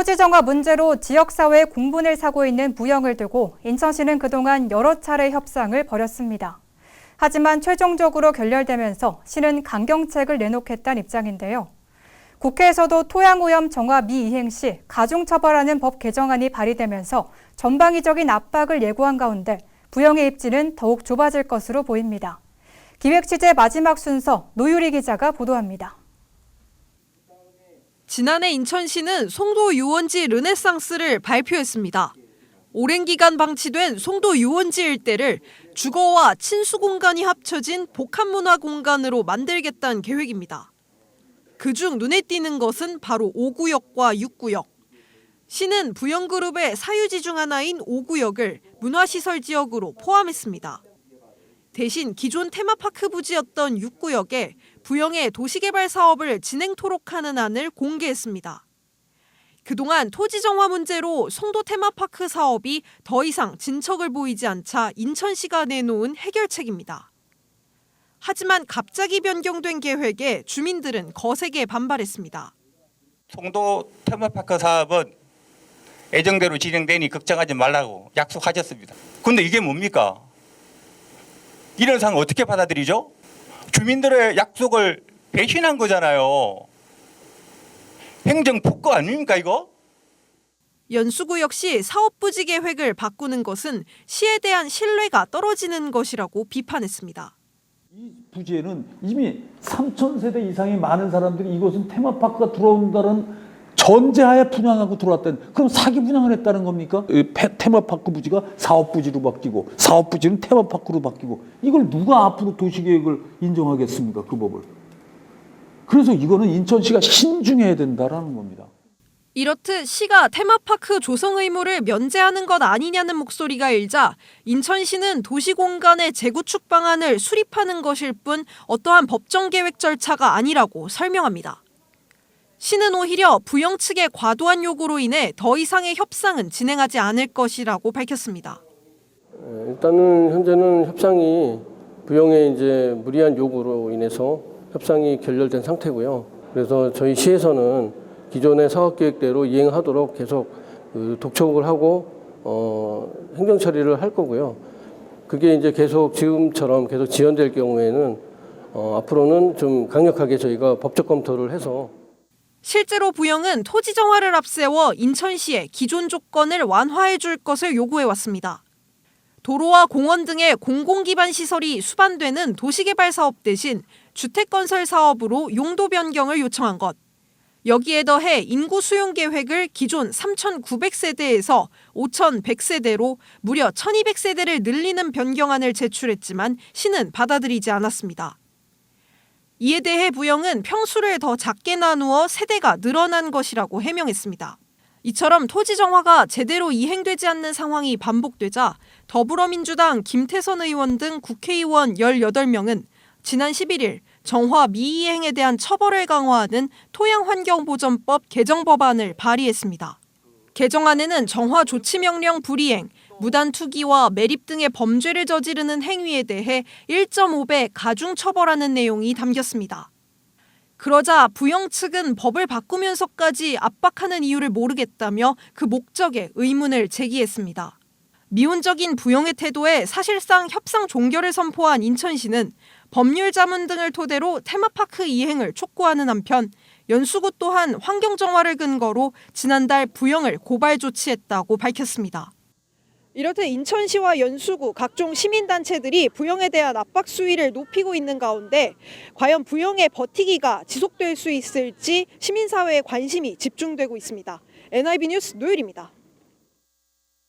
토지 정화 문제로 지역사회 공분을 사고 있는 부영을 두고 인천시는 그동안 여러 차례 협상을 벌였습니다. 하지만 최종적으로 결렬되면서 시는 강경책을 내놓겠다는 입장인데요. 국회에서도 토양오염 정화 미이행 시 가중처벌하는 법 개정안이 발의되면서 전방위적인 압박을 예고한 가운데 부영의 입지는 더욱 좁아질 것으로 보입니다. 기획 취재 마지막 순서 노유리 기자가 보도합니다. 지난해 인천시는 송도 유원지 르네상스를 발표했습니다. 오랜 기간 방치된 송도 유원지 일대를 주거와 친수 공간이 합쳐진 복합문화 공간으로 만들겠다는 계획입니다. 그중 눈에 띄는 것은 바로 5구역과 6구역. 시는 부영그룹의 사유지 중 하나인 5구역을 문화시설 지역으로 포함했습니다. 대신 기존 테마파크 부지였던 6구역에 부영의 도시개발 사업을 진행토록 하는 안을 공개했습니다. 그동안 토지 정화 문제로 송도 테마파크 사업이 더 이상 진척을 보이지 않자 인천시가 내놓은 해결책입니다. 하지만 갑자기 변경된 계획에 주민들은 거세게 반발했습니다. 송도 테마파크 사업은 예정대로 진행되니 걱정하지 말라고 약속하셨습니다. 근데 이게 뭡니까? 이런 상황 어떻게 받아들이죠? 주민들의 약속을 배신한 거잖아요. 행정 폭거 아닙니까 이거? 연수구 역시 사업 부지 계획을 바꾸는 것은 시에 대한 신뢰가 떨어지는 것이라고 비판했습니다. 이 부지에는 이미 3천 세대 이상의 많은 사람들이 이곳은 테마파크가 들어온다는 전제하에 분양하고 들어왔다는 그럼 사기 분양을 했다는 겁니까? 테마파크 부지가 사업 부지로 바뀌고 사업 부지는 테마파크로 바뀌고 이걸 누가 앞으로 도시계획을 인정하겠습니까? 그 법을. 그래서 이거는 인천시가 신중해야 된다라는 겁니다. 이렇듯 시가 테마파크 조성 의무를 면제하는 것 아니냐는 목소리가 일자 인천시는 도시공간의 재구축 방안을 수립하는 것일 뿐 어떠한 법정 계획 절차가 아니라고 설명합니다. 시는 오히려 부영 측의 과도한 요구로 인해 더 이상의 협상은 진행하지 않을 것이라고 밝혔습니다. 예, 일단은 현재는 협상이 부영의 이제 무리한 요구로 인해서 협상이 결렬된 상태고요. 그래서 저희 시에서는 기존의 사업 계획대로 이행하도록 계속 그 독촉을 하고 어, 행정 처리를 할 거고요. 그게 이제 계속 지금처럼 계속 지연될 경우에는 어, 앞으로는 좀 강력하게 저희가 법적 검토를 해서 실제로 부영은 토지 정화를 앞세워 인천시에 기존 조건을 완화해 줄 것을 요구해 왔습니다. 도로와 공원 등의 공공기반 시설이 수반되는 도시개발 사업 대신 주택 건설 사업으로 용도 변경을 요청한 것. 여기에 더해 인구 수용 계획을 기존 3,900세대에서 5,100세대로 무려 1,200세대를 늘리는 변경안을 제출했지만 시는 받아들이지 않았습니다. 이에 대해 부영은 평수를 더 작게 나누어 세대가 늘어난 것이라고 해명했습니다. 이처럼 토지 정화가 제대로 이행되지 않는 상황이 반복되자 더불어민주당 김태선 의원 등 국회의원 18명은 지난 11일 정화 미이행에 대한 처벌을 강화하는 토양환경보전법 개정 법안을 발의했습니다. 개정안에는 정화 조치 명령 불이행, 무단 투기와 매립 등의 범죄를 저지르는 행위에 대해 1.5배 가중 처벌하는 내용이 담겼습니다. 그러자 부영 측은 법을 바꾸면서까지 압박하는 이유를 모르겠다며 그 목적에 의문을 제기했습니다. 미온적인 부영의 태도에 사실상 협상 종결을 선포한 인천시는 법률 자문 등을 토대로 테마파크 이행을 촉구하는 한편 연수구 또한 환경 정화를 근거로 지난달 부영을 고발 조치했다고 밝혔습니다. 이렇듯 인천시와 연수구 각종 시민단체들이 부영에 대한 압박 수위를 높이고 있는 가운데 과연 부영의 버티기가 지속될 수 있을지 시민사회의 관심이 집중되고 있습니다. NIB 뉴스 노율입니다.